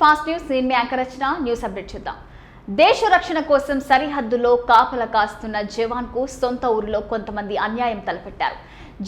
Fast news నేను మీ anchor Rachana news update చూద్దాం. దేశ రక్షణ కోసం సరిహద్దులో కాపల కాస్తున్న జవాన్కు సొంత ఊరిలో కొంతమంది అన్యాయం తలపెట్టారు.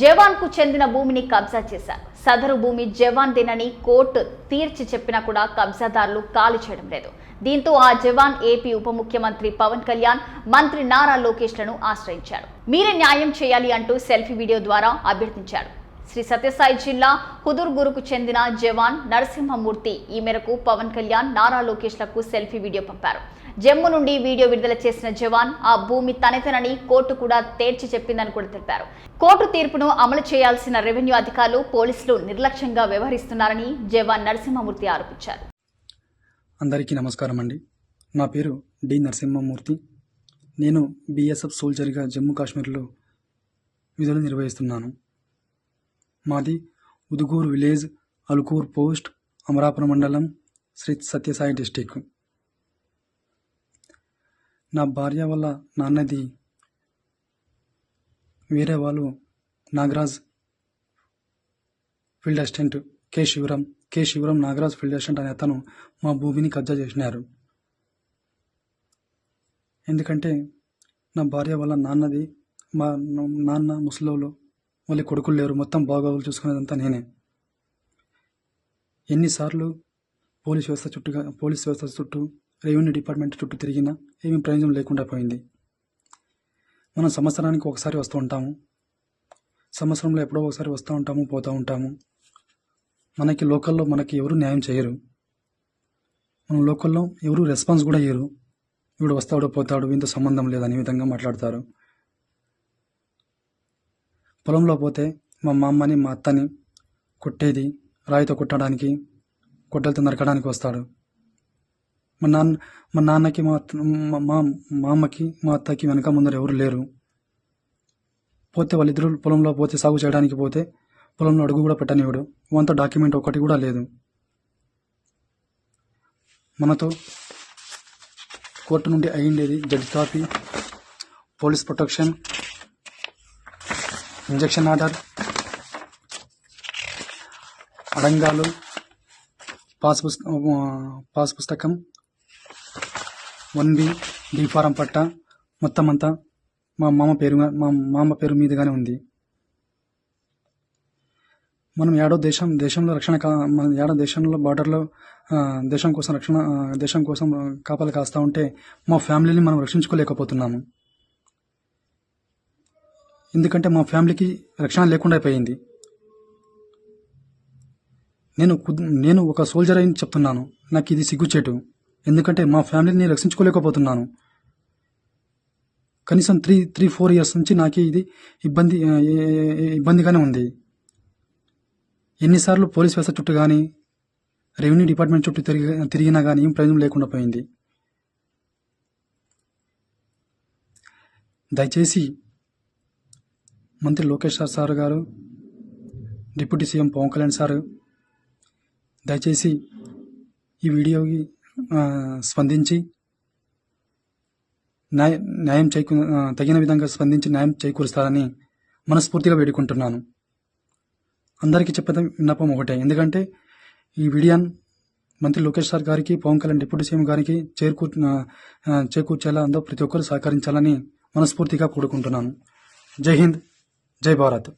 జవాన్కు చెందిన భూమిని కబ్జా చేశారు. సదరు భూమి జవాన్ దేనని కోర్టు తీర్చి చెప్పినా కూడా కబ్జాదారులు ఖాళీ చేయడం లేదు. దీంతో ఆ జవాన్ ఏపీ ఉప ముఖ్యమంత్రి పవన్ కళ్యాణ్ మంత్రి నారా లోకేష్లను ఆశ్రయించారు. మీరే న్యాయం చేయాలి అంటూ సెల్ఫీ వీడియో ద్వారా అభ్యర్థించారు. శ్రీ సత్యసాయి జిల్లా హుదుర్గురుకు చెందిన జవాన్ నరసింహమూర్తి ఈ మేరకు పవన్ కళ్యాణ్ నారా లోకేష్లకు సెల్ఫీ వీడియో పంపారు. జమ్ము నుండి వీడియో విడుదల చేసిన జవాన్ ఆ భూమి తనతనని కోర్టు కూడా తేల్చి చెప్పిందని కూడా తెలిపారు. కోర్టు తీర్పును అమలు చేయాల్సిన రెవెన్యూ అధికారులు పోలీసులు నిర్లక్ష్యంగా వ్యవహరిస్తున్నారని జవాన్ నరసింహమూర్తి ఆరోపించారు. అందరికీ నమస్కారం అండి. నా పేరు డి నరసింహమూర్తి. నేను బీఎస్ఎఫ్ సోల్జర్గా జమ్మూ కాశ్మీర్లో విధులు నిర్వహిస్తున్నాను. మాది ఉదుగూరు విలేజ్ అలుకూర్ పోస్ట్ అమరాపురం మండలం శ్రీ సత్యసాయి డిస్టిక్. నా భార్య వల్ల నాన్నది వేరే వాళ్ళు Nagaraj field assistant K Sivaram K Sivaram Nagaraj field assistant అనే అతను మా భూమిని కబ్జా చేసినారు. ఎందుకంటే నా భార్య వాళ్ళ నాన్నది మా నాన్న ముసలోళ్ళు మళ్ళీ కొడుకులు లేరు. మొత్తం బాగోగులు చూసుకునేదంతా నేనే. ఎన్నిసార్లు పోలీస్ వ్యవస్థ చుట్టూ పోలీస్ వ్యవస్థ చుట్టూ రెవెన్యూ డిపార్ట్మెంట్ చుట్టూ తిరిగినా ఏమీ ప్రయోజనం లేకుండా పోయింది. మనం సంవత్సరానికి ఒకసారి వస్తూ ఉంటాము. సంవత్సరంలో ఎప్పుడో ఒకసారి వస్తూ ఉంటాము పోతూ ఉంటాము. మనకి లోకల్లో మనకి ఎవరు న్యాయం చేయరు. మన లోకల్లో ఎవరు రెస్పాన్స్ కూడా ఇయ్యరు. వీడు వస్తాడు పోతాడు వీంతో సంబంధం లేదని విధంగా మాట్లాడతారు. పొలంలో పోతే మా అమ్మని మా అత్తని కొట్టేది. రాయితో కొట్టడానికి కొట్టలతో నరకడానికి వస్తాడు. మా నాన్న మా నాన్నకి మా మా మా మా అమ్మకి మా అత్తకి వెనక ముందర ఎవరు లేరు. పోతే వాళ్ళిద్దరు పొలంలో పోతే సాగు చేయడానికి పోతే పొలంలో అడుగు కూడా పెట్టనివాడు వంత డాక్యుమెంట్ ఒకటి కూడా లేదు. మనతో కోర్టు నుండి అయ్యిండేది judge copy police protection injunction order అడంగాలు pass పుస్తక పాస్ పుస్తకం one B D form patta మొత్తం అంతా మా మామ పేరు మా మామ పేరు మీదుగానే ఉంది. మనం ఏడో దేశం దేశంలో రక్షణ కా మన ఏడో దేశంలో బార్డర్లో దేశం కోసం రక్షణ దేశం కోసం కాపలు కాస్తూ ఉంటే మా ఫ్యామిలీని మనం రక్షించుకోలేకపోతున్నాము. ఎందుకంటే మా ఫ్యామిలీకి రక్షణ లేకుండా అయిపోయింది నేను నేను ఒక సోల్జర్ అని చెప్తున్నాను. నాకు ఇది సిగ్గుచేటు. ఎందుకంటే మా ఫ్యామిలీని రక్షించుకోలేకపోతున్నాను. కనీసం త్రీ త్రీ ఫోర్ ఇయర్స్ నుంచి నాకు ఇది ఇబ్బంది ఇబ్బందిగానే ఉంది. ఎన్నిసార్లు పోలీస్ వ్యవస్థ చుట్టూ కానీ రెవెన్యూ డిపార్ట్మెంట్ చుట్టూ తిరిగి తిరిగినా కానీ ఏం ప్రయోజనం లేకుండా పోయింది. దయచేసి మంత్రి లోకేష్ సార్ గారు deputy CM Pawan Kalyan sir దయచేసి ఈ వీడియోకి స్పందించి న్యాయ న్యాయం చేకూ తగిన విధంగా స్పందించి న్యాయం చేకూరుస్తారని మనస్ఫూర్తిగా వేడుకుంటున్నాను. అందరికీ చెప్పడం విన్నపం ఒకటే. ఎందుకంటే ఈ వీడియోని మంత్రి లోకేష్ సార్ గారికి పవన్ కళ్యాణ్ డిప్యూటీ సీఎం గారికి చేరుకూ చేకూర్చేలా అందరూ ప్రతి ఒక్కరు సహకరించాలని మనస్ఫూర్తిగా కోరుకుంటున్నాను. జై హింద్. జై భారత్